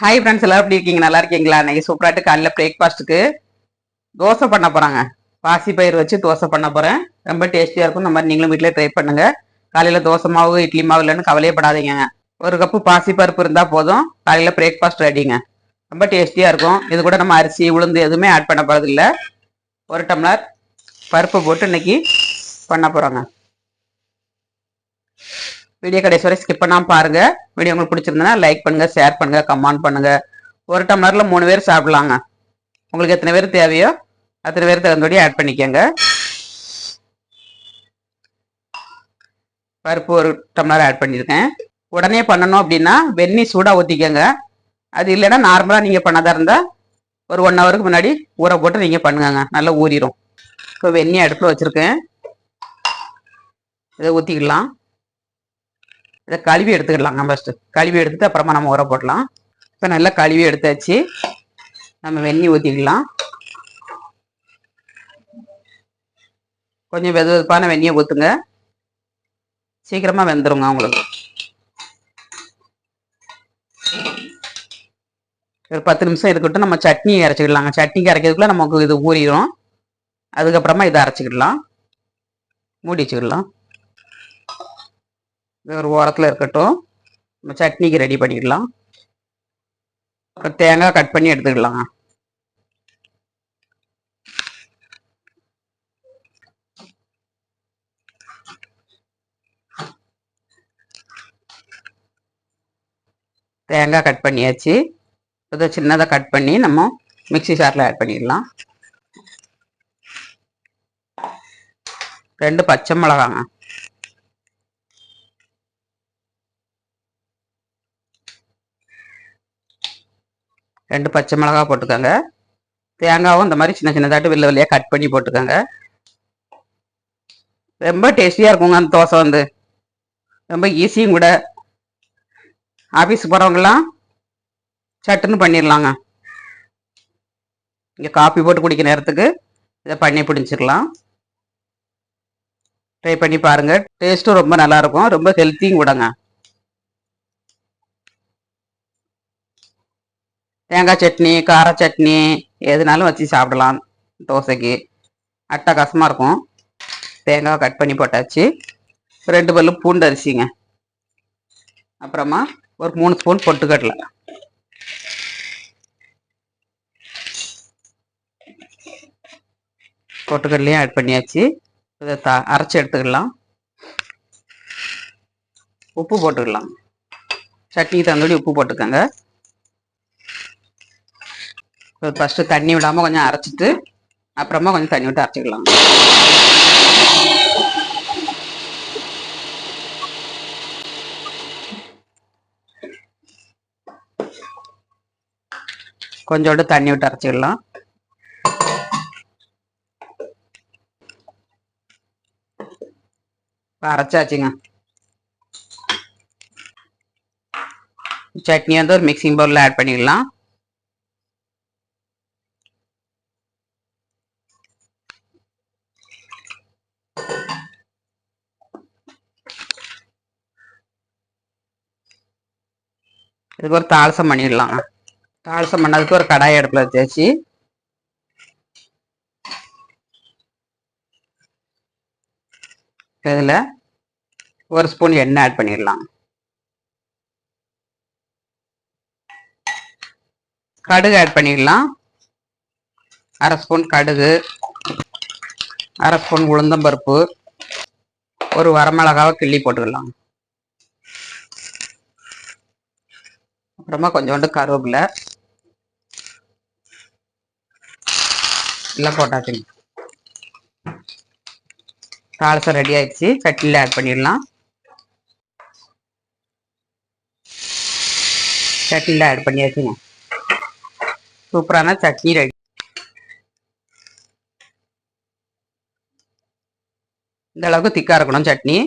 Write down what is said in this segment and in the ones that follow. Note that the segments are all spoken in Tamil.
ஹாய் ஃப்ரெண்ட்ஸ் எல்லாரும் எப்படி இருக்கீங்க? நல்லா இருக்கீங்களா? இன்னைக்கு சூப்பராட்டு காலையில் பிரேக்ஃபாஸ்ட்டுக்கு தோசை பண்ண போகிறாங்க பாசி பயிர் வச்சு தோசை பண்ண போகிறேன் ரொம்ப டேஸ்டியாக இருக்கும். இந்த மாதிரி நீங்களும் வீட்டில் ட்ரை பண்ணுங்கள் காலையில் தோசை மாவு இட்லி மாவு இல்லைன்னு கவலையப்படாதீங்க ஒரு கப்பு பாசி பருப்பு இருந்தால் போதும். காலையில் பிரேக்ஃபாஸ்ட் ரெடிங்க ரொம்ப டேஸ்டியாக இருக்கும். இது கூட நம்ம அரிசி உளுந்து எதுவுமே ஆட் பண்ண போகிறது இல்லை ஒரு டம்ளர் பருப்பு போட்டு இன்னைக்கு பண்ண போகிறோங்க வீடியோ கடைசி வரை ஸ்கிப் பண்ணாமல் பாருங்கள் வீடியோ உங்களுக்கு பிடிச்சிருந்தனா லைக் பண்ணுங்கள் ஷேர் பண்ணுங்கள் கமெண்ட் பண்ணுங்க. ஒரு டம்ளரில் மூணு பேர் சாப்பிட்லாங்க. உங்களுக்கு எத்தனை பேர் தேவையோ அத்தனை பேர் தகுந்தபடி ஆட் பண்ணிக்கோங்க. பருப்பு ஒரு டம்ளர் ஆட் பண்ணியிருக்கேன். உடனே பண்ணணும் அப்படின்னா வெந்நி சூடாக ஊற்றிக்கோங்க அது இல்லைன்னா நார்மலாக நீங்கள் பண்ணதா இருந்தால் ஒரு ஒன் ஹவருக்கு முன்னாடி ஊற போட்டு நீங்கள் பண்ணுங்க நல்லா ஊறிடும் இப்போ வெந்நி அடுப்பில் வச்சுருக்கேன். இதை ஊற்றிக்கலாம் இதை கழுவி எடுத்துக்கிடலாங்க ஃபஸ்ட்டு கழுவி எடுத்துட்டு அப்புறமா நம்ம ஊற போடலாம். இப்போ நல்லா கழுவி எடுத்தாச்சு. நம்ம வெந்நி ஊற்றிக்கலாம் கொஞ்சம் வெது வெதுப்பான வெந்நியை ஊற்றுங்க சீக்கிரமாக வெந்துருங்க உங்களுக்கு. ஒரு பத்து நிமிஷம் இருக்கட்டும். நம்ம சட்னி அரைச்சிக்கிடலாங்க சட்னிக்கு அரைக்கிறதுக்குள்ள நமக்கு இது ஊறிடும் அதுக்கப்புறமா இதை அரைச்சிக்கிடலாம். மூடி வச்சுக்கிடலாம். ஒரு ஓரத்தில் இருக்கட்டும். நம்ம சட்னிக்கு ரெடி பண்ணிடலாம் அப்புறம் தேங்காய் கட் பண்ணி எடுத்துக்கலாங்க தேங்காய் கட் பண்ணியாச்சு. இதை சின்னதாக கட் பண்ணி நம்ம மிக்சி சாரில் ஆட் பண்ணிடலாம் ரெண்டு பச்சை மிளகாங்க. ரெண்டு பச்சை மிளகா போட்டுக்கோங்க. தேங்காவும் இந்த மாதிரி சின்ன சின்னதாட்டு வெள்ளை வெள்ளையாக கட் பண்ணி போட்டுக்கோங்க. ரொம்ப டேஸ்டியாக இருக்குங்க அந்த தோசை வந்து. ரொம்ப ஈஸியும் கூட. ஆஃபீஸுக்கு போகிறவங்களாம் சட்டுன்னு பண்ணிடலாங்க இங்கே காஃபி போட்டு குடிக்கிற நேரத்துக்கு இதை பண்ணி பிடிச்சிக்கலாம் ட்ரை பண்ணி பாருங்கள் டேஸ்ட்டும் ரொம்ப நல்லாயிருக்கும் ரொம்ப ஹெல்த்தியும் கூடங்க. தேங்காய் சட்னி கார சட்னி எதுனாலும் வச்சு சாப்பிடலாம் தோசைக்கு. அட்டகாசமாக இருக்கும். தேங்காய் கட் பண்ணி போட்டாச்சு. ரெண்டு பல்லு பூண்டு அரிசிங்க. அப்புறமா ஒரு மூணு ஸ்பூன் பொட்டுக்கடலை. பொட்டுக்கடலையும் ஆட் பண்ணியாச்சு. இதை த அரைச்சி எடுத்துக்கலாம். உப்பு போட்டுக்கலாம். சட்னிக்கு தகுந்தபடி உப்பு போட்டுக்கோங்க. ஃபஸ்ட்டு தண்ணி விடாமல் கொஞ்சம் அரைச்சிட்டு அப்புறமா கொஞ்சம் தண்ணி விட்டு அரைச்சிக்கலாம். கொஞ்சோண்டு தண்ணி விட்டு அரைச்சிக்கலாம். அரைச்சாச்சுங்க. சட்னி வந்து ஒரு மிக்சிங் பவுலில் ஆட் பண்ணிடலாம். இதுக்கு ஒரு தாளசம் பண்ணிடலாம். தாளசம் பண்ணதுக்கு ஒரு கடாய் அடுப்பில் தேய்ச்சி இதில் ஒரு ஸ்பூன் எண்ணெய் ஆட் பண்ணிடலாம். கடுகு ஆட் பண்ணிடலாம். அரை ஸ்பூன் கடுகு அரை ஸ்பூன் உளுந்தம்பருப்பு ஒரு வரமிளகாவை கிள்ளி போட்டுக்கலாம். அப்புறமா கொஞ்சோண்டு கருவேப்பிலை. எல்லாம் போட்டாச்சுங்க. தாளசம் ரெடி ஆயிடுச்சு. சட்னியில் ஆட் பண்ணிடலாம். சட்னியில் ஆட் பண்ணியாச்சுங்க. சூப்பரான சட்னி ரெடி. இந்த அளவுக்கு திக்காக இருக்கணும் சட்னி.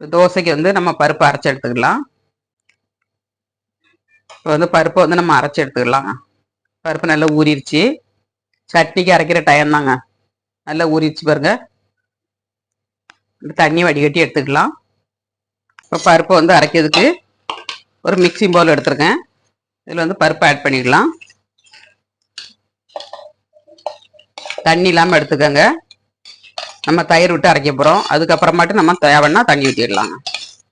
தோசைக்கு வந்து நம்ம பருப்பு அரைச்சி எடுத்துக்கலாம். இப்போ வந்து பருப்பை வந்து நம்ம அரைச்சி எடுத்துக்கலாம். பருப்பு நல்லா ஊறிடுச்சு சட்னிக்கு அரைக்கிற டைம் தாங்க. நல்லா ஊறிடுச்சு பாருங்க. தண்ணி வடிகட்டி எடுத்துக்கலாம். இப்போ பருப்பை வந்து அரைக்கிறதுக்கு ஒரு மிக்சிங் பவுல் எடுத்துருக்கேன். இதில் வந்து பருப்பு ஆட் பண்ணிக்கலாம். தண்ணி இல்லாமல் எடுத்துக்கோங்க. நம்ம தயிர் விட்டு அரைக்க போகிறோம் அதுக்கப்புறமாட்டு நம்ம தேவைன்னா தண்ணி ஊற்றிடலாங்க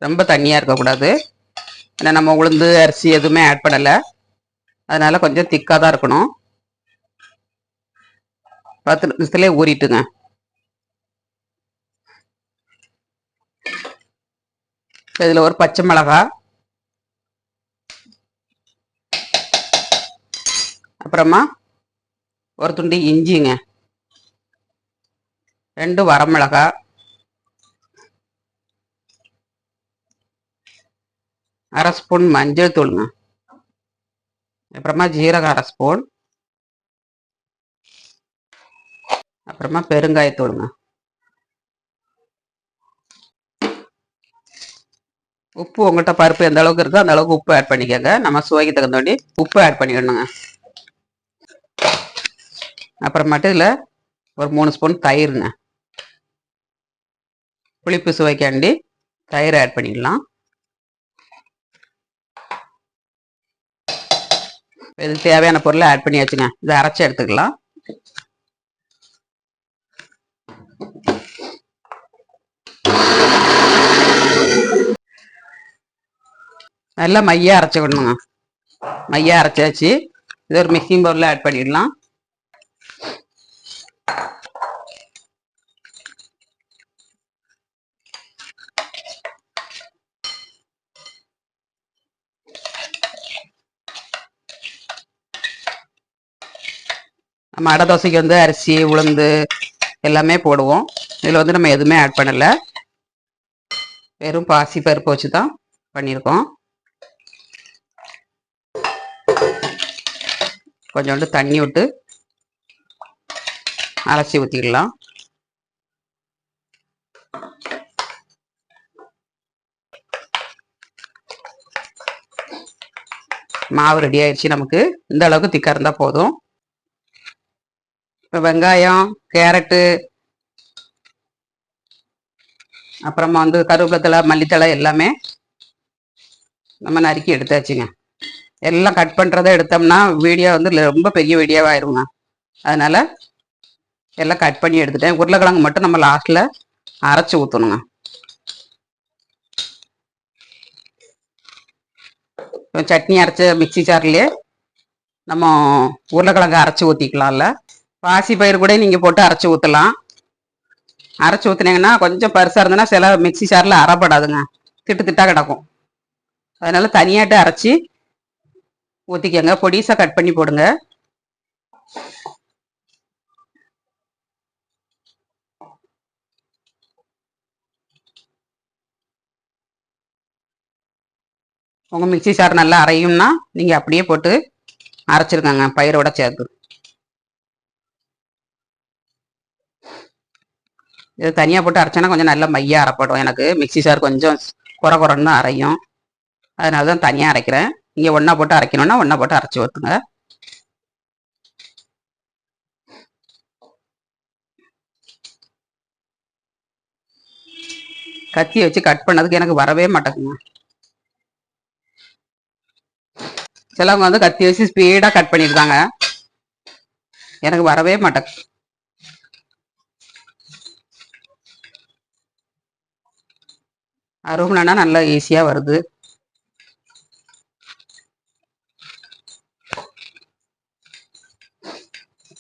ரொம்ப தண்ணியாக இருக்கக்கூடாது. ஏன்னா நம்ம உளுந்து அரிசி எதுவுமே ஆட் பண்ணலை. அதனால கொஞ்சம் திக்காக தான் இருக்கணும். பத்து நிமிஷத்துலேயே ஊறிட்டுங்க. இதில் ஒரு பச்சை மிளகா. அப்புறமா ஒரு துண்டு இஞ்சிங்க. ரெண்டு வரமிளகாய் அரை ஸ்பூன் மஞ்சள் தூளுங்க அப்புறமா ஜீரகம் அரை ஸ்பூன். அப்புறமா பெருங்காயத்தூளுங்க உப்பு உங்கள்கிட்ட பருப்பு எந்த அளவுக்கு இருக்கோ அந்த அளவுக்கு உப்பு ஆட் பண்ணிக்கோங்க. நம்ம சுவைக்கு தகுந்தபடி உப்பு ஆட் பண்ணிக்கணுங்க அப்புறமேட்டு இதில் ஒரு மூணு ஸ்பூன் தயிருங்க. புளிப்பு சுவைக்காண்டி தயிர் ஆட் பண்ணிடலாம் இது தேவையான பொருளை ஆட் பண்ணியாச்சுங்க இதை அரைச்சி எடுத்துக்கலாம். நல்லா மையா அரைச்சிக்கணுங்க மையா அரைச்சாச்சு. இது ஒரு மிக்சிங் பவுலில் ஆட் பண்ணிடலாம். நம்ம அடை தோசைக்கு வந்து அரிசி உளுந்து எல்லாமே போடுவோம். இதில் வந்து நம்ம எதுவுமே ஆட் பண்ணலை. வெறும் பாசி பருப்பு வச்சு தான் பண்ணியிருக்கோம். கொஞ்சோண்டு தண்ணி விட்டு அலசி ஊற்றிடலாம் மாவு ரெடி ஆயிடுச்சு நமக்கு. இந்த அளவுக்கு திக்காக இருந்தால் போதும். இப்போ வெங்காயம் கேரட்டு அப்புறமா வந்து கருவேப்பிலை மல்லித்தழை எல்லாமே நம்ம நறுக்கி எடுத்தாச்சுங்க. எல்லாம் கட் பண்ணுறதை எடுத்தோம்னா வீடியோ வந்து ரொம்ப பெரிய வீடியோவாக ஆயிருங்க. அதனால் எல்லாம் கட் பண்ணி எடுத்துட்டேன். உருளைக்கிழங்கு மட்டும் நம்ம லாஸ்ட்டில் அரைச்சி ஊற்றணுங்க சட்னி அரைச்ச மிக்சி ஜார்லேயே நம்ம உருளைக்கிழங்கு அரைச்சி ஊற்றிக்கலாம்ல பாசி பயிர் கூட நீங்கள் போட்டு அரைச்சி ஊற்றலாம் அரைச்சி ஊற்றுனீங்கன்னா கொஞ்சம் பெருசாக இருந்ததுன்னா சில மிக்சி சாரில் அரைப்படாதுங்க. திட்டு திட்டாக கிடக்கும். அதனால் தனியாட்டு அரைச்சி ஊற்றிக்கோங்க பொடிசாக கட் பண்ணி போடுங்க. உங்கள் மிக்சி சார் நல்லா அரையும்னா நீங்கள் அப்படியே போட்டு அரைச்சிருக்கங்க. பயிரோட சேர்த்து. இது தனியாக போட்டு அரைச்சோன்னா கொஞ்சம் நல்லா மையாக அரைப்படும். எனக்கு மிக்சி சார் கொஞ்சம் குறை குறைன்னு தான் அரையும். அதனால தான் தனியாக அரைக்கிறேன். இங்கே ஒன்றா போட்டு அரைக்கணும்னா ஒன்றா போட்டு அரைச்சி ஊற்றுங்க கத்தி வச்சு கட் பண்ணதுக்கு எனக்கு வரவே மாட்டேங்குங்க சிலவங்க வந்து கத்தி வச்சு ஸ்பீடாக கட் பண்ணியிருக்காங்க. எனக்கு வரவே மாட்டேங்குது. அருகுனா நல்லா ஈஸியாக வருது.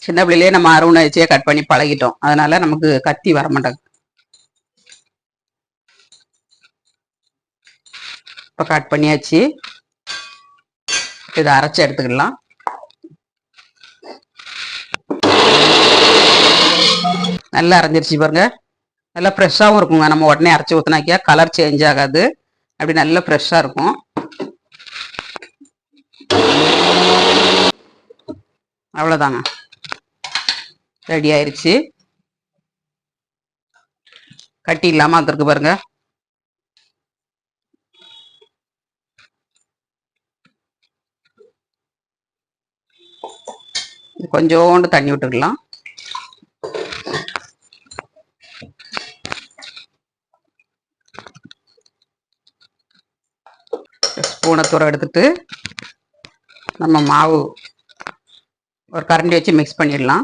சின்ன பிள்ளையிலே நம்ம அருவணை வச்சே கட் பண்ணி பழகிட்டோம். அதனால நமக்கு கத்தி வர மாட்டாங்க இப்போ கட் பண்ணியாச்சு. இதை அரைச்சி எடுத்துக்கலாம். நல்லா அரைஞ்சிருச்சு பாருங்க. நல்லா ஃப்ரெஷ்ஷாகவும் இருக்குங்க. நம்ம உடனே அரைச்சி ஊற்றினாக்கியா கலர் சேஞ்ச் ஆகாது. அப்படி நல்லா ஃப்ரெஷ்ஷாக இருக்கும். அவ்வளோதாங்க ரெடி ஆயிடுச்சு கட்டி இல்லாமல் வந்துருக்கு பாருங்க. கொஞ்சோண்டு தண்ணி விட்டுக்கலாம். ஸ்பூனை தூரம் எடுத்துட்டு நம்ம மாவு ஒரு கரண்டி வச்சு மிக்ஸ் பண்ணிடலாம்.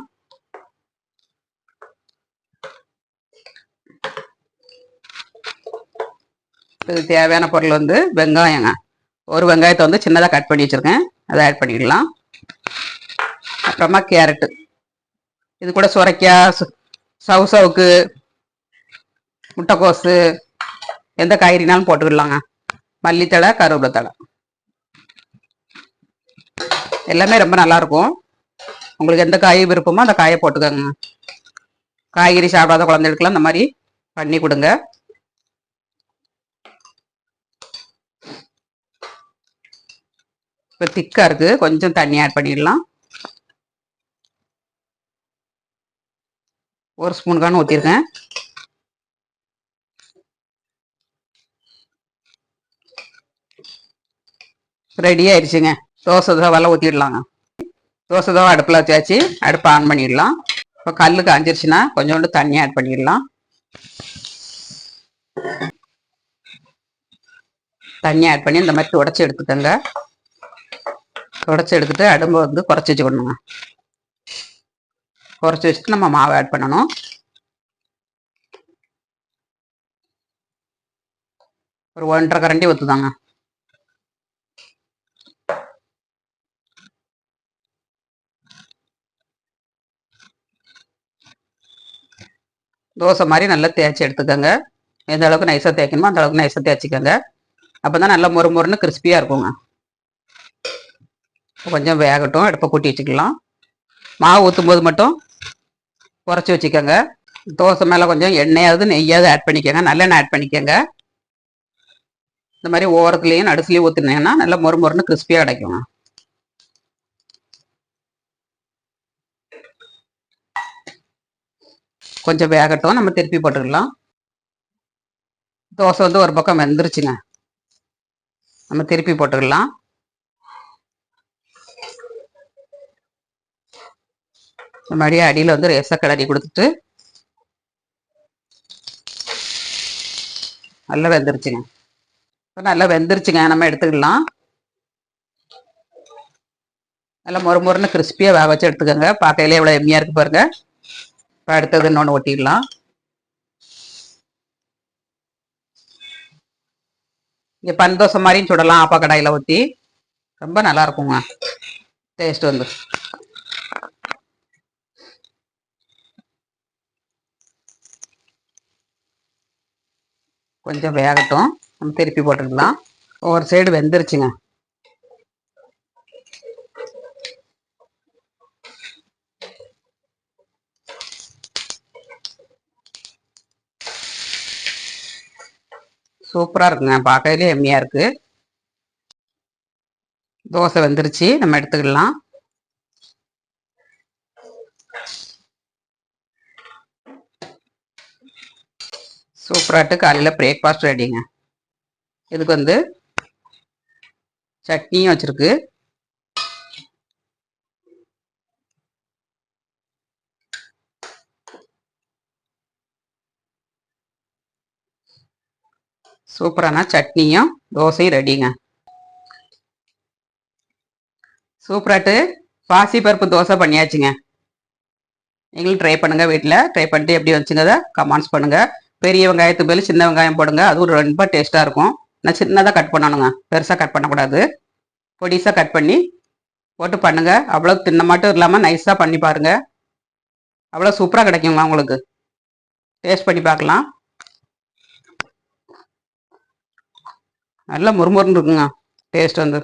இது தேவையான பொருள் வந்து வெங்காயங்க. ஒரு வெங்காயத்தை வந்து சின்னதாக கட் பண்ணி வச்சுருக்கேன். அதை ஆட் பண்ணிடலாம். அப்புறமா கேரட்டு. இது கூட சுரைக்காய் சு- சவு சவுக்கு முட்டைக்கோசு எந்த காய்கறினாலும் போட்டுக்கிடலாங்க மல்லித்தழை கருவேப்பிலை தழை எல்லாமே ரொம்ப நல்லா இருக்கும் உங்களுக்கு எந்த காய் விருப்பமோ அந்த காயை போட்டுக்கோங்க. காய்கறி சாப்பிடாத குழந்தைகளுக்குலாம் இந்த மாதிரி பண்ணி கொடுங்க. இப்போ திக்காக இருக்குது கொஞ்சம் தண்ணி ஆட் பண்ணிடலாம். ஒரு ஸ்பூன் ஊற்றிருக்கேன் ரெடி ஆயிடுச்சுங்க. தோசை தோவெல்லாம் ஊற்றிடலாங்க தோசை தோவை அடுப்பில் வச்சாச்சு. அடுப்பை ஆன் பண்ணிடலாம். இப்போ கல் காஞ்சிருச்சுன்னா கொஞ்சோண்டு தண்ணி ஆட் பண்ணிடலாம். தண்ணி ஆட் பண்ணி இந்த மாதிரி துடைச்சி எடுத்துக்கோங்க. துடைச்சி எடுத்துட்டு அடும்பை வந்து குறைச்சி வச்சுக்கணுங்க. குறைச்சி வச்சுட்டு நம்ம மாவை ஆட் பண்ணணும். ஒரு ஒன்றரை கரண்டி ஊற்றுதாங்க தோசை மாதிரி நல்லா தேய்ச்சி எடுத்துக்கோங்க. எந்த அளவுக்கு நைஸாக தேய்க்கணுமோ அந்த அளவுக்கு நைஸாக தேய்ச்சிக்கோங்க. அப்போ தான் நல்லா மொறு மொறுன்னு கிறிஸ்பியாக இருக்குங்க. கொஞ்சம் வேகட்டும் அடுப்பை கூட்டி வச்சுக்கலாம். மாவு ஊற்றும் போது மட்டும் குறைச்சி வச்சுக்கோங்க. தோசை மேலே கொஞ்சம் எண்ணெயாவது நெய்யாவது ஆட் பண்ணிக்கோங்க. நல்லெண்ணெய் ஆட் பண்ணிக்கோங்க. இந்த மாதிரி ஓரத்துலேயும் நடுசுலேயும் ஊற்றுனீங்கன்னா நல்லா மொறு மொறுன்னு கிறிஸ்பியாக கிடைக்குங்க. கொஞ்சம் வேகட்டும். நம்ம திருப்பி போட்டுக்கலாம். தோசை வந்து ஒரு பக்கம் வெந்துருச்சுங்க. நம்ம திருப்பி போட்டுக்கலாம். இந்த மாதிரி அடியில் வந்து ரேசா கிளறி கொடுத்துட்டு நல்லா வெந்துருச்சுங்க. இப்போ நல்லா வெந்துருச்சுங்க. நம்ம எடுத்துக்கலாம். நல்லா மொறு மொறுன்னு கிறிஸ்பியாக வேக வச்சு எடுத்துக்கோங்க. பார்க்கையிலே எவ்வளோ எம்மியாக இருக்கு பாருங்கள் இப்போ அடுத்தது இன்னொன்று ஒட்டிடலாம். இங்கே பன் தோசை மாதிரியும் சுடலாம் ஆப்பா கடாயில் ஊற்றி ரொம்ப நல்லா இருக்குங்க டேஸ்ட் வந்து. கொஞ்சம் வேகட்டும். நம்ம திருப்பி போட்டுக்கலாம். ஒரு சைடு வெந்துருச்சுங்க. சூப்பராக இருக்குங்க. பார்க்கறதுலே எம்மியாக இருக்குது தோசை வெந்துருச்சு. நம்ம எடுத்துக்கலாம். சூப்பராட்டு காலையில் பிரேக்ஃபாஸ்ட் ரெடிங்க இதுக்கு வந்து சட்னியும் வச்சுருக்கு. சூப்பரான சட்னியும் தோசையும் ரெடிங்க. சூப்பராட்டு. பாசி பருப்பு தோசை பண்ணியாச்சுங்க. நீங்களும் ட்ரை பண்ணுங்கள் வீட்டில் ட்ரை பண்ணிட்டு எப்படி வச்சுங்க கமெண்ட்ஸ் பண்ணுங்கள் பெரிய வெங்காயத்துக்கு பதில் சின்ன வெங்காயம் போடுங்க. அதுவும் ரொம்ப டேஸ்ட்டாக இருக்கும். நான் சின்னதாக கட் பண்ணணுங்க. பெருசாக கட் பண்ணக்கூடாது. பொடிசாக கட் பண்ணி போட்டு பண்ணுங்கள் அவ்வளோ தின்ன மட்டும் இல்லாமல் நைஸாக பண்ணி பாருங்கள் அவ்வளோ சூப்பராக கிடைக்குங்க உங்களுக்கு? டேஸ்ட் பண்ணி பார்க்கலாம். நல்லா முறுமுறுன்னு இருக்குங்க. டேஸ்ட் வந்து.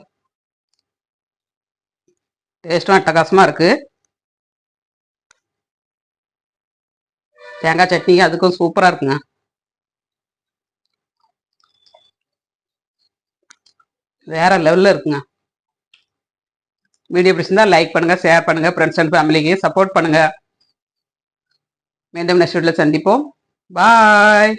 டேஸ்ட்டும் அட்டகாசமாக இருக்குது தேங்காய் சட்னி அதுக்கும் சூப்பராக இருக்குங்க. வேற லெவலில் இருக்குங்க. வீடியோ பிடிச்சிருந்தா லைக் பண்ணுங்கள் ஷேர் பண்ணுங்க ஃப்ரெண்ட்ஸ் அண்ட் ஃபேமிலிக்கு சப்போர்ட் பண்ணுங்கள் மீண்டும் நெக்ஸ்ட் வீட்டில் சந்திப்போம். பாய்